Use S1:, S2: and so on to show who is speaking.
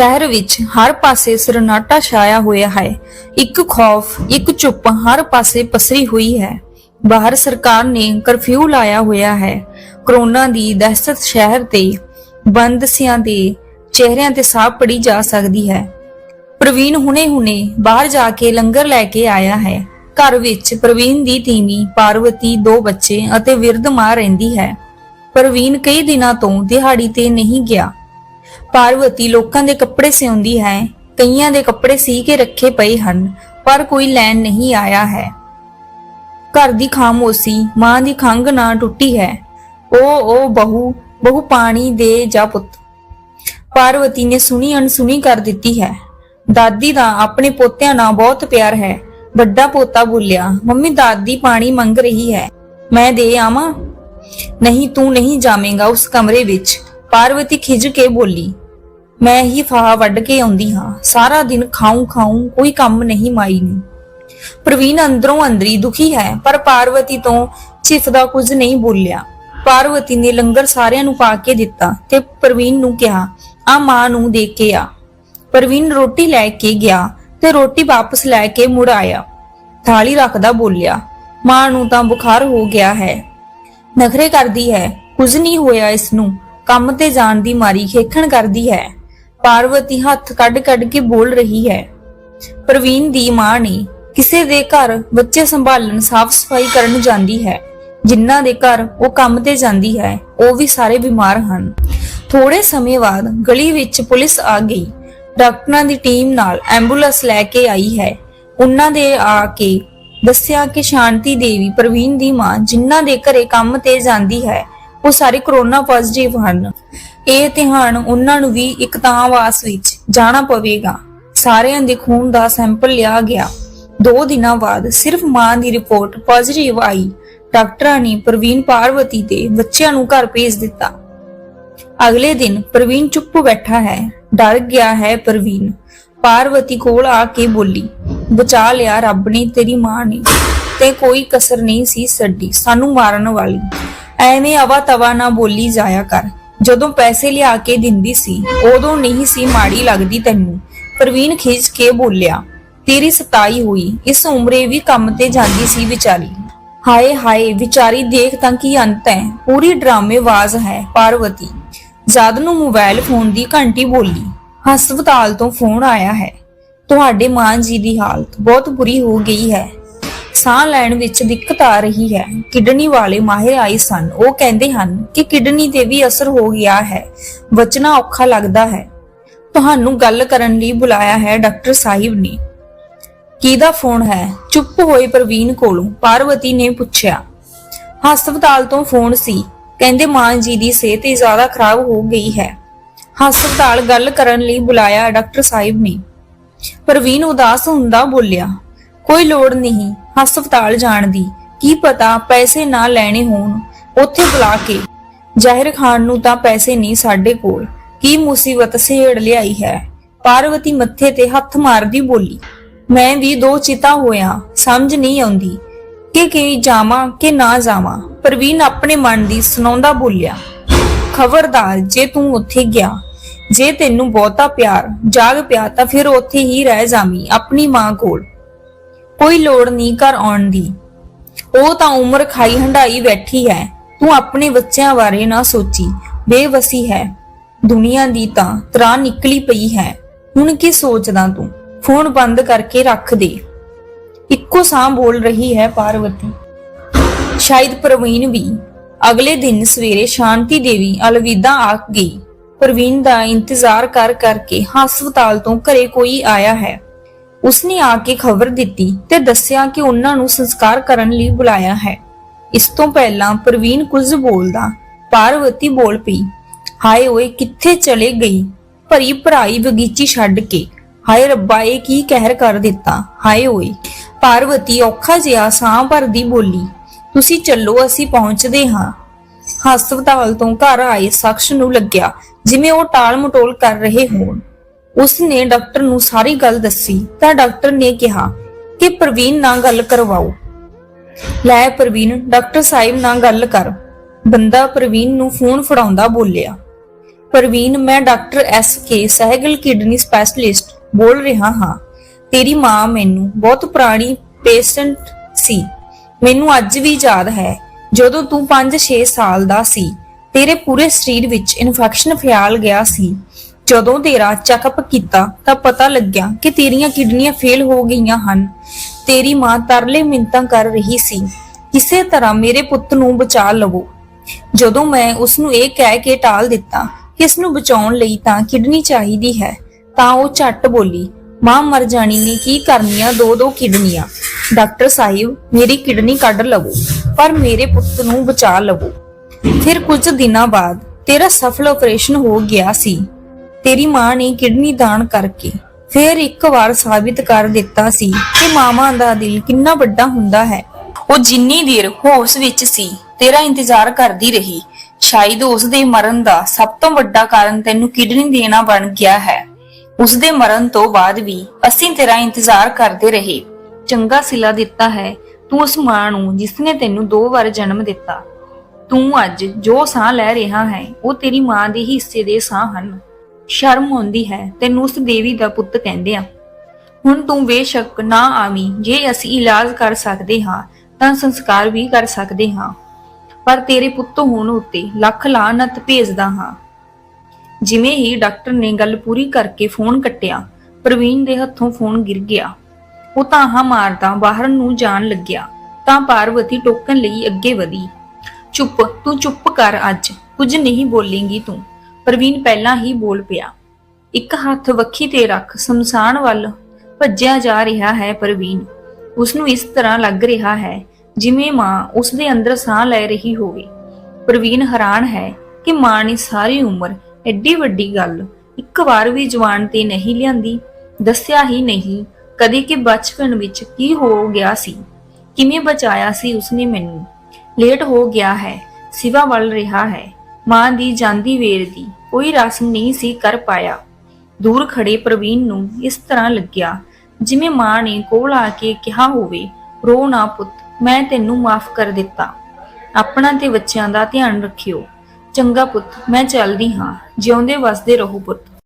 S1: ਸ਼ਹਿਰ ਵਿੱਚ ਹਰ ਪਾਸੇ ਸਰਨਾਟਾ ਛਾਇਆ ਹੋਇਆ ਹੈ। ਇੱਕ ਖੌਫ, ਇੱਕ ਚੁੱਪ ਹਰ ਪਾਸੇ ਪਸਰੀ ਹੋਈ ਹੈ। ਬਾਹਰ ਸਰਕਾਰ ਨੇ ਕਰਫਿਊ ਲਾਇਆ ਹੋਇਆ ਹੈ। ਕਰੋਨਾ ਦੀ ਦਹਿਸ਼ਤ ਸ਼ਹਿਰ ਤੇ ਬੰਦਸਿਆਂ ਦੇ ਚਿਹਰਿਆਂ ਤੇ ਸਾਫ਼ ਪੜੀ ਜਾ ਸਕਦੀ ਹੈ। ਪ੍ਰਵੀਨ ਹੁਣੇ-ਹੁਣੇ ਬਾਹਰ ਜਾ ਕੇ ਲੰਗਰ ਲੈ ਕੇ ਆਇਆ ਹੈ। ਘਰ ਵਿੱਚ ਪ੍ਰਵੀਨ ਦੀ ਧੀਮੀ ਪਾਰਵਤੀ ਦੋ ਬੱਚੇ ਅਤੇ ਵਿਰਧ ਮਾਂ ਰਹਿੰਦੀ ਹੈ। ਪ੍ਰਵੀਨ ਕਈ ਦਿਨਾਂ ਤੋਂ ਦਿਹਾੜੀ ਤੇ ਨਹੀਂ ਗਿਆ। ਪਾਰਵਤੀ ਲੋਕਾਂ ਦੇ ਕੱਪੜੇ ਸਿਉਂਦੀ ਹੈ, ਕਈਆਂ ਦੇ ਕੱਪੜੇ ਸੀ ਕੇ ਰੱਖੇ ਪਏ ਹਨ, ਪਰ ਕੋਈ ਲੈਣ ਨਹੀਂ ਆਇਆ ਹੈ। ਘਰ ਦੀ ਖਾਮੋਸ਼ੀ, ਮਾਂ ਦੀ ਖੰਗ ਨਾ ਟੁੱਟੀ ਹੈ। ਓ ਓ ਬਹੂ ਬਹੂ ਪਾਣੀ ਦੇ ਜਾ ਪੁੱਤ। ਪਾਰਵਤੀ ਨੇ ਸੁਣੀ ਅਣਸੁਣੀ ਕਰ ਦਿੱਤੀ ਹੈ। ਦਾਦੀ ਦਾ ਆਪਣੇ ਪੋਤਿਆਂ ਨਾਲ ਬਹੁਤ ਪਿਆਰ ਹੈ। ਵੱਡਾ ਪੋਤਾ ਬੋਲਿਆ, ਮੰਮੀ, ਦਾਦੀ ਪਾਣੀ ਮੰਗ ਰਹੀ ਹੈ। ਮੈਂ ਦੇ ਆਵਾਂ? ਨਹੀਂ, ਤੂੰ ਨਹੀਂ ਜਾਵੇਂਗਾ ਉਸ ਕਮਰੇ ਵਿੱਚ। ਪਾਰਵਤੀ ਖਿਜ ਕੇ ਬੋਲੀ, ਮੈਂ ਹੀ ਫਾਹਾ ਵੱਢ ਕੇ ਆਉਂਦੀ ਹਾਂ। ਸਾਰਾ ਦਿਨ ਖਾਉਂ ਖਾਉਂ ਕੋਈ ਕੰਮ ਨਹੀਂ ਮਾਈ ਨੂੰ। ਪ੍ਰਵੀਨ ਅੰਦਰੋਂ ਅੰਦਰੀ ਦੁਖੀ ਹੈ, ਪਰ ਪਾਰਵਤੀ ਤੋਂ ਚਿਫਦਾ ਕੁਝ ਨਹੀਂ ਬੋਲਿਆ। ਪਾਰਵਤੀ ਨੇ ਲੰਗਰ ਸਾਰਿਆਂ ਨੂੰ ਪਾ ਕੇ ਦਿੱਤਾ ਤੇ ਪ੍ਰਵੀਨ ਨੂੰ ਕਿਹਾ, ਆ ਮਾਂ ਨੂੰ ਦੇ ਕੇ ਆ। ਪ੍ਰਵੀਨ ਰੋਟੀ ਲੈ ਕੇ ਗਿਆ ਤੇ ਰੋਟੀ ਵਾਪਸ ਲੈ ਕੇ ਮੁੜ ਆਇਆ। ਥਾਲੀ ਰੱਖਦਾ ਬੋਲਿਆ, ਮਾਂ ਨੂੰ ਤਾਂ ਬੁਖਾਰ ਹੋ ਗਿਆ ਹੈ। ਨਖਰੇ ਕਰਦੀ ਹੈ, ਕੁਝ ਨਹੀਂ ਹੋਇਆ ਇਸ ਨੂੰ। ਕੰਮ ਤੇ ਜਾਣ ਦੀ ਮਾਰੀ ਖੇਖਣ ਕਰਦੀ ਹੈ। ਪਾਰਵਤੀ ਹੱਥ ਕੱਢ ਕੱਢ ਕੇ ਬੋਲ ਰਹੀ ਹੈ। ਪ੍ਰਵੀਨ ਦੀ ਮਾਂ ਨੇ ਕਿਸੇ ਦੇ ਘਰ ਬੱਚੇ ਸੰਭਾਲਣ ਸਾਫ਼ ਸਫ਼ਾਈ ਕਰਨ ਜਾਂਦੀ ਹੈ। ਜਿਨ੍ਹਾਂ ਦੇ ਘਰ ਉਹ ਕੰਮ ਤੇ ਜਾਂਦੀ ਹੈ, ਉਹ ਵੀ ਸਾਰੇ ਬਿਮਾਰ ਹਨ। ਥੋੜੇ ਸਮੇਂ ਬਾਅਦ ਗਲੀ ਵਿੱਚ ਪੁਲਿਸ ਆ ਗਈ। ਡਾਕਟਰਾਂ ਦੀ ਟੀਮ ਨਾਲ ਐਂਬੂਲੈਂਸ ਲੈ ਕੇ ਆਈ ਹੈ। ਉਹਨਾਂ ਦੇ ਆ ਕੇ ਦੱਸਿਆ ਕਿ ਸ਼ਾਂਤੀ ਦੇਵੀ ਪ੍ਰਵੀਨ ਦੀ ਮਾਂ ਜਿਨ੍ਹਾਂ ਦੇ ਘਰੇ ਕੰਮ ਤੇ ਜਾਂਦੀ ਹੈ ਉਹ ਸਾਰੇ ਕਰੋਨਾ ਪੋਜ਼ਿਟਿਵ ਹਨ। ਇਹ ਧਿਆਨ ਉਹਨਾਂ ਨੂੰ ਵੀ ਇੱਕ ਤਾਂਵਾਸ ਵਿੱਚ ਜਾਣਾ ਪਵੇਗਾ। ਸਾਰਿਆਂ ਦੇ ਖੂਨ ਦਾ ਸੈਂਪਲ ਲਿਆ ਗਿਆ। ਦੋ ਦਿਨਾਂ ਬਾਅਦ ਸਿਰਫ ਮਾਂ ਦੀ ਰਿਪੋਰਟ ਪੋਜ਼ਿਟਿਵ ਆਈ। ਡਾਕਟਰਾਂ ਨੇ ਪ੍ਰਵੀਨ ਪਾਰਵਤੀ ਦੇ ਬੱਚਿਆਂ ਨੂੰ ਘਰ ਭੇਜ ਦਿੱਤਾ। ਅਗਲੇ ਦਿਨ ਪ੍ਰਵੀਨ ਚੁੱਪ ਬੈਠਾ ਹੈ। ਡਰ ਗਿਆ ਹੈ ਪ੍ਰਵੀਨ। ਪਾਰਵਤੀ ਕੋਲ ਆ ਕੇ ਬੋਲੀ, ਬਚਾ ਲਿਆ ਰੱਬ ਨੇ ਤੇਰੀ ਮਾਂ ਨੇ ਤੇ ਕੋਈ ਕਸਰ ਨਹੀਂ ਸੀ ਛੱਡੀ, ਸਾਨੂੰ ਮਾਰਨ ਵਾਲੀ। ਐਵੇਂ ਅਵਾ ਤਵਾ ਨਾ ਬੋਲੀ ਜਾਇਆ ਕਰ। ਜਦੋਂ ਪੈਸੇ ਲਿਆ ਕੇ ਦਿੰਦੀ ਸੀ, ਉਦੋਂ ਨਹੀਂ ਸੀ ਮਾੜੀ ਲੱਗਦੀ ਤੈਨੂੰ। ਪ੍ਰਵੀਨ ਖਿੱਚ ਕੇ ਬੋਲਿਆ, ਤੇਰੀ ਸਤਾਈ ਹੋਈ, ਇਸ ਉਮਰੇ ਵੀ ਕੰਮ ਤੇ ਜਾਂਦੀ ਸੀ ਵਿਚਾਰੀ। ਹਾਏ ਹਾਏ, ਵਿਚਾਰੀ ਦੇਖ ਤਾਂ ਕੀ ਅੰਤ ਹੈ ਪੂਰੀ ਡਰਾਮੇਵਾਜ਼ ਹੈ ਪਾਰਵਤੀ। ਜਦ ਨੂੰ ਮੋਬਾਈਲ ਫੋਨ ਦੀ ਘੰਟੀ ਬੋਲੀ, ਹਸਪਤਾਲ ਤੋਂ ਫੋਨ ਆਇਆ ਹੈ। ਤੁਹਾਡੇ ਮਾਂ ਜੀ ਦੀ ਹਾਲਤ ਬਹੁਤ ਬੁਰੀ ਹੋ ਗਈ ਹੈ। ਸਾਹ ਲੈਣ ਵਿੱਚ ਦਿੱਕਤ ਆ ਰਹੀ ਹੈ। ਕਿਡਨੀ ਵਾਲੇ ਮਾਹਿਰ ਆਏ ਸਨ। ਉਹ ਕਹਿੰਦੇ ਹਨ ਕਿ ਕਿਡਨੀ ਤੇ ਵੀ ਅਸਰ ਹੋ ਗਿਆ ਹੈ। ਬਚਣਾ ਔਖਾ ਲੱਗਦਾ ਹੈ। ਤੁਹਾਨੂੰ ਗੱਲ ਕਰਨ ਲਈ ਬੁਲਾਇਆ ਹੈ ਡਾਕਟਰ ਸਾਹਿਬ ਨੇ। ਕਿਹਦਾ ਫੋਨ ਹੈ? ਚੁੱਪ ਹੋਏ ਪ੍ਰਵੀਨ ਕੋਲੋਂ ਪਾਰਵਤੀ ਨੇ ਪੁੱਛਿਆ। ਹਸਪਤਾਲ ਤੋਂ ਫੋਨ ਸੀ। ਕਹਿੰਦੇ ਮਾਂ ਜੀ ਦੀ ਸਿਹਤ ਜ਼ਿਆਦਾ ਖਰਾਬ ਹੋ ਗਈ ਹੈ। ਹਸਪਤਾਲ ਗੱਲ ਕਰਨ ਲਈ ਬੁਲਾਇਆ ਡਾਕਟਰ ਸਾਹਿਬ ਨੇ। ਪ੍ਰਵੀਨ ਉਦਾਸ ਹੁੰਦਾ ਬੋਲਿਆ, ਕੋਈ ਲੋੜ ਨਹੀਂ। ਹਸਪਤਾਲ ਜਾਣ ਦੀ। ਕੀ ਪਤਾ ਪੈਸੇ ਨਾ ਲੈਣੇ ਹੋਣ, ਉੱਥੇ ਬੁਲਾ ਕੇ। ਜ਼ਾਹਿਰ ਖਾਨ ਨੂੰ ਤਾਂ ਪੈਸੇ ਨਹੀਂ ਸਾਡੇ ਕੋਲ। ਕੀ ਮੁਸੀਬਤ ਸਹੇੜ ਲਿਆਈ ਹੈ? ਪਾਰਵਤੀ ਮੱਥੇ ਤੇ ਹੱਥ ਮਾਰਦੀ ਬੋਲੀ, ਮੈਂ ਵੀ ਦੋ ਚਿਤਾ ਹੋਇਆ, ਸਮਝ ਨਹੀਂ ਆਉਂਦੀ। ਕਿ ਕੀ ਜਾਵਾਂ ਕਿ ਨਾ ਜਾਵਾਂ? ਪ੍ਰਵੀਨ ਆਪਣੇ ਮਨ ਦੀ ਸੁਣਾਉਂਦਾ ਬੋਲਿਆ, ਖਬਰਦਾਰ, ਜੇ ਤੂੰ ਉੱਥੇ ਗਿਆ, ਜੇ ਤੈਨੂੰ ਬਹੁਤਾ ਪਿਆਰ, ਜਾਗ ਪਿਆ ਤਾਂ ਫਿਰ ਉੱਥੇ ਹੀ ਰਹਿ ਜਾਵੀਂ, ਆਪਣੀ ਮਾਂ ਕੋਲ। ਕੋਈ ਲੋੜ ਨਹੀਂ ਘਰ ਆਉਣ ਦੀ। ਉਹ ਤਾਂ ਉਮਰ ਖਾਈ ਹੰਡਾਈ ਬੈਠੀ ਹੈ। ਤੂੰ ਆਪਣੇ ਬੱਚਿਆਂ ਬਾਰੇ ਨਾ ਸੋਚੀ। ਬੇਵਸੀ ਹੈ। ਦੁਨੀਆ ਦੀ ਤਾਂ ਤਰਾ ਨਿਕਲੀ ਪਈ ਹੈ। ਹੁਣ ਕੀ ਸੋਚਦਾ ਤੂੰ? ਫੋਨ ਬੰਦ ਕਰਕੇ ਰੱਖ ਦੇ। ਇੱਕੋ ਸਾਹ ਬੋਲ ਰਹੀ ਹੈ ਪਾਰਵਤੀ। ਸ਼ਾਇਦ ਪ੍ਰਵੀਨ ਵੀ। ਅਗਲੇ ਦਿਨ ਸਵੇਰੇ ਸ਼ਾਂਤੀ ਦੇਵੀ ਅਲਵਿਦਾ ਆਖ ਗਈ। ਪ੍ਰਵੀਨ ਦਾ ਇੰਤਜ਼ਾਰ ਕਰ ਕਰਕੇ ਹਸਪਤਾਲ ਤੋਂ ਘਰੇ ਕੋਈ ਆਇਆ ਹੈ। ਉਸਨੇ ਆ ਕੇ ਖਬਰ ਦਿੱਤੀ ਤੇ ਦੱਸਿਆ ਕਿ ਉਹਨਾਂ ਨੂੰ ਸੰਸਕਾਰ ਕਰਨ ਲਈ ਬੁਲਾਇਆ ਹੈ। ਇਸ ਤੋਂ ਪਹਿਲਾਂ ਪ੍ਰਵੀਨ ਕੁਝ ਬੋਲਦਾ, ਪਾਰਵਤੀ ਬੋਲ ਪਈ। ਹਾਏ ਓਏ, ਕਿੱਥੇ ਚਲੇ ਗਈ? ਭਰੀ ਭਰਾਈ ਬਗੀਚੀ ਛੱਡ ਕੇ। ਹਾਏ ਰੱਬਾ, ਇਹ ਕੀ ਕਹਿਰ ਕਰ ਦਿੱਤਾ? ਹਾਏ ਓਏ, ਪਾਰਵਤੀ ਔਖਾ ਜਿਹਾ ਸਾਹ ਭਰਦੀ ਬੋਲੀ, ਤੁਸੀਂ ਚੱਲੋ, ਅਸੀਂ ਪਹੁੰਚਦੇ ਹਾਂ। ਹਸਪਤਾਲ ਤੋਂ ਘਰ ਆਏ ਸ਼ਖਸ ਨੂੰ ਲੱਗਿਆ, ਜਿਵੇਂ ਉਹ ਟਾਲ ਮਟੋਲ ਕਰ ਰਹੇ ਹੋਣ। ਉਸ ਨੇ ਡਾਕਟਰ ਨੂੰ ਸਾਰੀ ਗੱਲ ਦੱਸੀ ਤਾਂ ਡਾਕਟਰ ਨੇ ਕਿਹਾ ਕਿ ਪ੍ਰਵੀਨ ਨਾਲ ਗੱਲ ਕਰਵਾਓ। ਲੈ ਪ੍ਰਵੀਨ, ਡਾਕਟਰ ਸਾਹਿਬ ਨਾਲ ਗੱਲ ਕਰ। ਬੰਦਾ ਪ੍ਰਵੀਨ ਨੂੰ ਫੋਨ ਫੜਾਉਂਦਾ ਬੋਲਿਆ, ਪ੍ਰਵੀਨ, ਮੈਂ doctor S K, Sehgal kidney specialist ਬੋਲ ਰਿਹਾ ਹਾਂ। ਤੇਰੀ ਮਾਂ ਮੈਨੂੰ ਬਹੁਤ ਪੁਰਾਣੀ ਪੇਸ਼ੈਂਟ ਸੀ। ਮੈਨੂੰ ਅੱਜ ਵੀ ਯਾਦ ਹੈ, ਜਦੋਂ ਤੂੰ 5-6 ਸਾਲ ਦਾ ਸੀ, ਤੇਰੇ ਪੂਰੇ ਸਰੀਰ ਵਿੱਚ ਇਨਫੈਕਸ਼ਨ ਫੈਲ ਗਿਆ ਸੀ। ਜਦੋਂ ਤੇਰਾ ਚੈੱਕਅਪ ਕੀਤਾ ਤਾਂ ਪਤਾ ਲੱਗਿਆ ਕਿ ਤੇਰੀਆਂ ਕਿਡਨੀਆਂ ਫੇਲ ਹੋ ਗਈਆਂ ਹਨ। ਤੇਰੀ ਮਾਂ ਤਰਲੇ ਮਿੰਤਾਂ ਕਰ ਰਹੀ ਸੀ। ਕਿਸੇ ਤਰ੍ਹਾਂ ਮੇਰੇ ਪੁੱਤ ਨੂੰ ਬਚਾ ਲਵੋ। ਜਦੋਂ ਮੈਂ ਉਸ ਨੂੰ ਇਹ ਕਹਿ ਕੇ ਟਾਲ ਦਿੱਤਾ ਕਿ ਇਸ ਨੂੰ ਬਚਾਉਣ ਲਈ ਤਾਂ ਕਿਡਨੀ ਚਾਹੀਦੀ ਹੈ, ਤਾਂ ਉਹ ਝੱਟ ਬੋਲੀ, ਮਾਂ ਮਰ ਜਾਣੀ ਨੇ, ਕੀ ਕਰਨੀਆਂ ਦੋ ਦੋ ਕਿਡਨੀਆਂ? ਡਾਕਟਰ ਸਾਹਿਬ, ਮੇਰੀ ਕਿਡਨੀ ਕੱਢ ਲਵੋ, ਪਰ ਮੇਰੇ ਪੁੱਤ ਨੂੰ ਬਚਾ ਲਵੋ। ਫਿਰ ਕੁਝ ਦਿਨਾਂ ਬਾਅਦ ਤੇਰਾ ਸਫਲ ਆਪਰੇਸ਼ਨ ਹੋ ਗਿਆ ਸੀ। ਤੇਰੀ ਮਾਂ ਨੇ ਕਿਡਨੀ ਦਾਨ ਕਰਕੇ ਫਿਰ ਇੱਕ ਵਾਰ ਸਾਬਿਤ ਕਰ ਦਿੱਤਾ ਸੀ ਕਿ ਮਾਵਾਂ ਦਾ ਦਿਲ ਕਿੰਨਾ ਵੱਡਾ ਹੁੰਦਾ ਹੈ। ਉਹ ਜਿੰਨੀ ਦੇਰ ਹੋਸ਼ ਵਿੱਚ ਸੀ, ਤੇਰਾ ਇੰਤਜ਼ਾਰ ਕਰਦੀ ਰਹੀ। ਸ਼ਾਇਦ ਉਸ ਦੇ ਮਰਨ ਦਾ ਸਭ ਤੋਂ ਵੱਡਾ ਕਾਰਨ ਤੈਨੂੰ ਕਿਡਨੀ ਦੇਣਾ ਬਣ ਗਿਆ ਹੈ। ਉਸ ਦੇ ਮਰਨ ਤੋਂ ਬਾਅਦ ਵੀ ਅਸੀਂ ਤੇਰਾ ਇੰਤਜ਼ਾਰ ਕਰਦੇ ਰਹੇ। ਚੰਗਾ ਸਿਲਾ ਦਿੱਤਾ ਹੈ, ਤੂੰ ਉਸ ਮਾਂ ਨੂੰ ਜਿਸ ਨੇ ਤੈਨੂੰ ਦੋ ਵਾਰ ਜਨਮ ਦਿੱਤਾ। ਤੂੰ ਅੱਜ ਜੋ ਸਾਹ ਲੈ ਰਿਹਾ ਹੈ, ਉਹ ਤੇਰੀ ਮਾਂ ਦੇ ਹਿੱਸੇ ਦੇ ਸਾਹ ਹਨ। ਸ਼ਰਮ ਆਉਂਦੀ ਹੈ, ਤੈਨੂੰ ਉਸ ਦੇਵੀ ਦਾ ਪੁੱਤ ਕਹਿੰਦੇ ਆ। ਹੁਣ ਤੂੰ ਬੇਸ਼ੱਕ ਨਾ ਆਵੀਂ, ਜੇ ਅਸੀਂ ਇਲਾਜ ਕਰ ਸਕਦੇ ਹਾਂ, ਤਾਂ ਸੰਸਕਾਰ ਵੀ ਕਰ ਸਕਦੇ ਹਾਂ। ਪਰ ਤੇਰੇ ਪੁੱਤ ਹੋਣ ਉੱਤੇ ਲੱਖ ਲਾਹਨਤ ਭੇਜਦਾ ਹਾਂ। ਜਿਵੇਂ ਹੀ ਡਾਕਟਰ ਨੇ ਗੱਲ ਪੂਰੀ ਕਰਕੇ ਫੋਨ ਕੱਟਿਆ, ਪ੍ਰਵੀਨ ਦੇ ਹੱਥੋਂ ਫੋਨ ਗਿਰ ਗਿਆ। ਉਹ ਤਾਹਾ ਮਾਰਦਾ ਬਾਹਰ ਨੂੰ ਜਾਣ ਲੱਗਿਆ, ਤਾਂ ਪਾਰਵਤੀ ਟੋਕਣ ਲਈ ਅੱਗੇ ਵਧੀ। ਚੁੱਪ, ਤੂੰ ਚੁੱਪ ਕਰ ਅੱਜ, ਕੁਝ ਨਹੀਂ ਬੋਲੇਂਗੀ ਤੂੰ। ਪ੍ਰਵੀਨ ਪਹਿਲਾਂ ਹੀ ਬੋਲ ਪਿਆ, ਇੱਕ ਹੱਥ ਵੱਖੀ ਤੇ ਰੱਖ ਸਮਸਾਨ ਵੱਲ ਭੱਜਿਆ ਜਾ ਰਿਹਾ ਹੈ ਪ੍ਰਵੀਨ। ਉਸ ਨੂੰ ਇਸ ਤਰ੍ਹਾਂ ਲੱਗ ਰਿਹਾ ਹੈ ਜਿਵੇਂ ਮਾਂ ਉਸ ਦੇ ਅੰਦਰ ਸਾਹ ਲੈ ਰਹੀ ਹੋਵੇ। ਪ੍ਰਵੀਨ ਹੈਰਾਨ ਹੈ ਕਿ ਮਾਂ ਨੇ ਸਾਰੀ ਉਮਰ ਐਡੀ ਵੱਡੀ ਗੱਲ ਇੱਕ ਵਾਰ ਵੀ ਜਵਾਨ ਤੇ ਨਹੀਂ ਲਿਆਂਦੀ। ਦੱਸਿਆ ਹੀ ਨਹੀਂ ਕਦੇ ਕਿ ਬਚਪਨ ਵਿੱਚ ਕੀ ਹੋ ਗਿਆ ਸੀ, ਕਿਵੇਂ ਬਚਾਇਆ ਸੀ ਉਸਨੇ ਮੈਨੂੰ। ਲੇਟ ਹੋ ਗਿਆ ਹੈ, ਸਿਵਾ ਵੱਲ ਰਿਹਾ ਹੈ, ਮਾਂ ਦੀ ਜਾਂਦੀ ਵੇਰ ਦੀ ਕੋਈ ਰਸਮ ਨਹੀਂ ਸੀ ਕਰ ਪਾਇਆ। ਦੂਰ ਖੜੇ ਪ੍ਰਵੀਨ ਨੂੰ ਇਸ ਤਰ੍ਹਾਂ ਲੱਗਿਆ, ਜਿਵੇਂ ਮਾਂ ਨੇ ਕੋਲ ਆ ਕੇ ਕਿਹਾ ਹੋਵੇ, ਰੋ ਨਾ ਪੁੱਤ, ਮੈਂ ਤੈਨੂੰ ਮਾਫ ਕਰ ਦਿੱਤਾ। ਆਪਣਾ ਤੇ ਬੱਚਿਆਂ ਦਾ ਧਿਆਨ ਰੱਖਿਓ। ਚੰਗਾ ਪੁੱਤ, ਮੈਂ ਚੱਲਦੀ ਹਾਂ। ਜਿਉਂਦੇ ਵਸਦੇ ਰਹੋ ਪੁੱਤ।